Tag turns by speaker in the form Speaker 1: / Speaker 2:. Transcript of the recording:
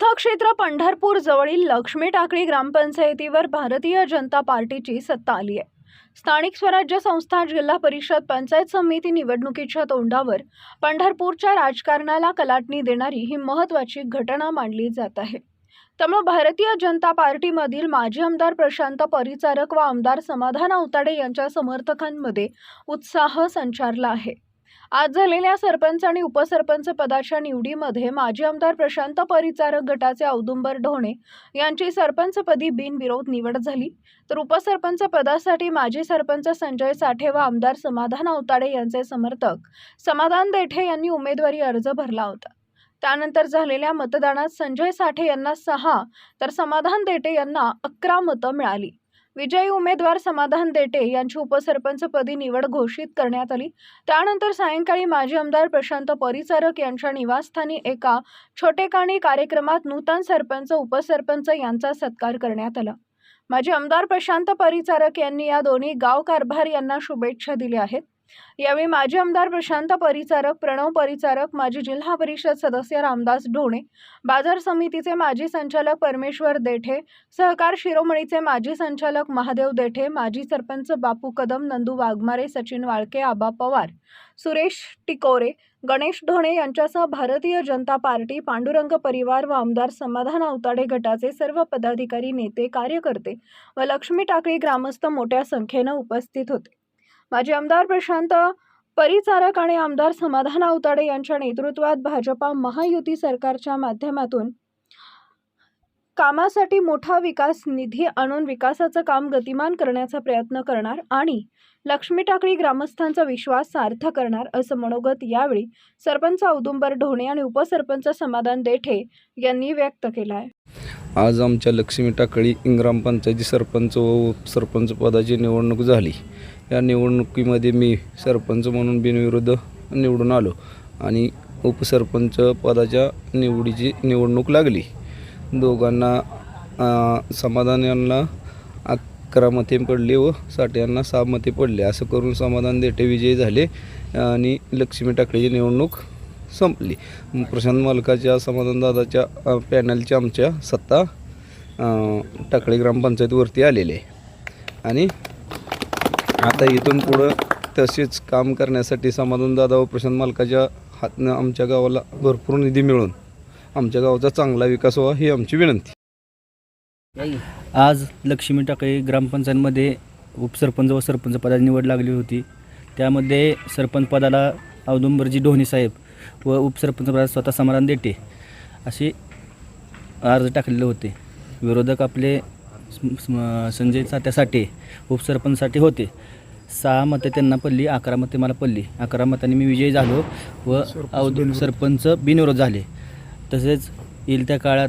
Speaker 1: तीर्थक्षेत्र पंढरपूर जवळील लक्ष्मी टाकळी ग्रामपंचायतीवर भारतीय जनता पार्टीची सत्ता आली आहे. स्थानिक स्वराज्य संस्था जिल्हा परिषद पंचायत समिती निवडणुकीच्या तोंडावर पंढरपूरच्या राजकारणाला कलाटणी देणारी ही महत्त्वाची घटना मानली जात आहे. त्यामुळे भारतीय जनता पार्टीमधील माजी आमदार प्रशांत परिचारक व आमदार समाधान अवताडे यांच्या समर्थकांमध्ये उत्साह संचारला आहे. आज झालेल्या सरपंच आणि उपसरपंच पदाच्या निवडीमध्ये माजी आमदार प्रशांत परिचारक गटाचे औदुंबर ढोणे यांची सरपंचपदी बिनविरोध निवड झाली. तर उपसरपंच पदासाठी माजी सरपंच संजय साठे व आमदार समाधान अवताडे यांचे समर्थक समाधान देठे यांनी उमेदवारी अर्ज भरला होता. त्यानंतर झालेल्या मतदानात संजय साठे यांना सहा तर समाधान देठे यांना अकरा मतं मिळाली. विजयी उमेदवार समाधान देटे यांची उपसरपंचपदी निवड घोषित करण्यात आली. त्यानंतर सायंकाळी माजी आमदार प्रशांत परिचारक यांच्या निवासस्थानी एका छोटेखानी कार्यक्रमात नूतन सरपंच उपसरपंच यांचा सत्कार करण्यात आला. माजी आमदार प्रशांत परिचारक यांनी या दोन्ही गाव कारभार यांना शुभेच्छा दिल्या आहेत. यावेळी माजी आमदार प्रशांत परिचारक प्रणव परिचारक माजी जिल्हा परिषद सदस्य रामदास ढोणे बाजार समितीचे माजी संचालक परमेश्वर देठे सहकार शिरोमणीचे माजी संचालक महादेव देठे माजी सरपंच बापू कदम नंदू वाघमारे सचिन वाळके आबा पवार सुरेश टिकोरे गणेश ढोणे यांच्यासह भारतीय जनता पार्टी पांडुरंग परिवार व आमदार समाधान अवताडे गटाचे सर्व पदाधिकारी नेते कार्यकर्ते व लक्ष्मी टाकळी ग्रामस्थ मोठ्या संख्येनं उपस्थित होते. माजी आमदार प्रशांत परिचारक आणि आमदार समाधान अवताडे यांच्या नेतृत्वात भाजपा महायुती सरकारच्या माध्यमातून कामासाठी मोठा विकास निधी आणून विकासाचं काम गतिमान करण्याचा प्रयत्न करणार आणि लक्ष्मी टाकळी ग्रामस्थांचा विश्वास सार्थ करणार असं मनोगत यावेळी सरपंच औदुंबर ढोणे आणि उपसरपंच समाधान देठे यांनी व्यक्त केलं आहे
Speaker 2: आज आमच्या लक्ष्मी टाकळी ग्रामपंचायती सरपंच व सरपंच पदाची निवडणूक झाली. या निवडणुकीमध्ये मी सरपंच म्हणून बिनविरुद्ध निवडून आलो आणि उपसरपंच पदाच्या निवडीची निवडणूक लागली. दोघांना समाधान यांना अकरा मते पडले व साठे यांना सहा मते पडले. असं करून समाधान देठे विजयी झाले आणि लक्ष्मी टाकळेची निवडणूक संपली. प्रशांत मालकाच्या समाधानदादाच्या अ, पॅनलची आमच्या सत्ता टाकळे टाकळी ग्रामपंचायतीवरती आलेले आहे. आणि आता इथून पुढं तसेच काम करण्यासाठी समाधानदादा व प्रशांत मालकाच्या हातनं आमच्या गावाला भरपूर निधी मिळून आमच्या गावाचा चांगला विकास व्हावा ही आमची विनंती.
Speaker 3: आज लक्ष्मी टाके ग्रामपंचायतमध्ये उपसरपंच व सरपंच पदाची निवड लागली होती. त्यामध्ये सरपंच पदाला औदुंबरजी ढोणे साहेब व उपसरपंच पदाला स्वतः समाधान देटे असे अर्ज टाकलेले होते. विरोधक आपले स्म- संजय साठ्यासाठी उपसरपंचसाठी होते. सहा मते त्यांना पडली अकरा मते मला पडली. अकरा मतांनी मी विजयी झालो व औदुंब सरपंच बिनविरोध झाले. तसेच येईल त्या काळात